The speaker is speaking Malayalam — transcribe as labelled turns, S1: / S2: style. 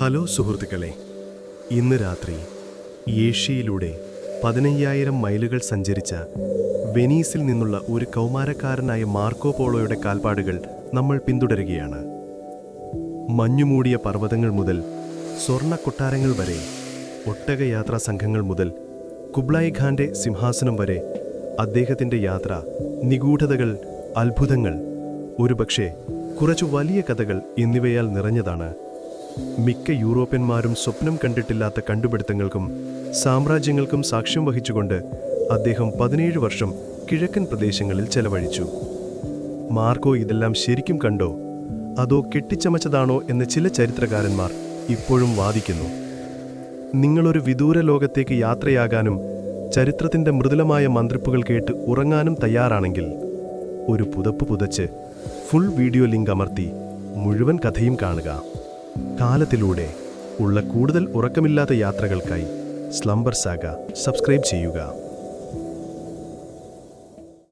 S1: ഹലോ സുഹൃത്തുക്കളെ ഇന്ന് രാത്രി ഏഷ്യയിലൂടെ പതിനയ്യായിരം മൈലുകൾ സഞ്ചരിച്ച വെനീസിൽ നിന്നുള്ള ഒരു കൗമാരക്കാരനായ മാർക്കോ പോളോയുടെ കാൽപ്പാടുകൾ നമ്മൾ പിന്തുടരുകയാണ്. മഞ്ഞുമൂടിയ പർവതങ്ങൾ മുതൽ സ്വർണ കൊട്ടാരങ്ങൾ വരെ ഒട്ടകയാത്രാ സംഘങ്ങൾ മുതൽ കുബ്ലായ് ഖാന്റെ സിംഹാസനം വരെ അദ്ദേഹത്തിന്റെ യാത്ര നിഗൂഢതകൾ അത്ഭുതങ്ങൾ ഒരുപക്ഷെ കുറച്ചു വലിയ കഥകൾ എന്നിവയാൽ നിറഞ്ഞതാണ് മിക്ക യൂറോപ്യന്മാരും സ്വപ്നം കണ്ടിട്ടില്ലാത്ത കണ്ടുപിടുത്തങ്ങൾക്കും സാമ്രാജ്യങ്ങൾക്കും സാക്ഷ്യം വഹിച്ചുകൊണ്ട് അദ്ദേഹം പതിനേഴ് വർഷം കിഴക്കൻ പ്രദേശങ്ങളിൽ ചെലവഴിച്ചു. മാർക്കോ ഇതെല്ലാം ശരിക്കും കണ്ടോ? അതോ കെട്ടിച്ചമച്ചതാണോ എന്ന് ചില ചരിത്രകാരന്മാർ ഇപ്പോഴും വാദിക്കുന്നു. നിങ്ങളൊരു വിദൂര ലോകത്തേക്ക് യാത്രയാകാനും ചരിത്രത്തിന്റെ മൃദുലമായ മന്ത്രിപ്പുകൾ കേട്ട് ഉറങ്ങാനും തയ്യാറാണെങ്കിൽ ഒരു പുതപ്പ് പുതച്ച് ഫുൾ വീഡിയോ ലിങ്ക് അമർത്തി മുഴുവൻ കഥയും കാണുക. കാലത്തിലൂടെ ഉള്ള കൂടുതൽ ഉറക്കമില്ലാത്ത യാത്രകൾക്കായി സ്ലംബർ സാഗ സബ്സ്ക്രൈബ് ചെയ്യുക.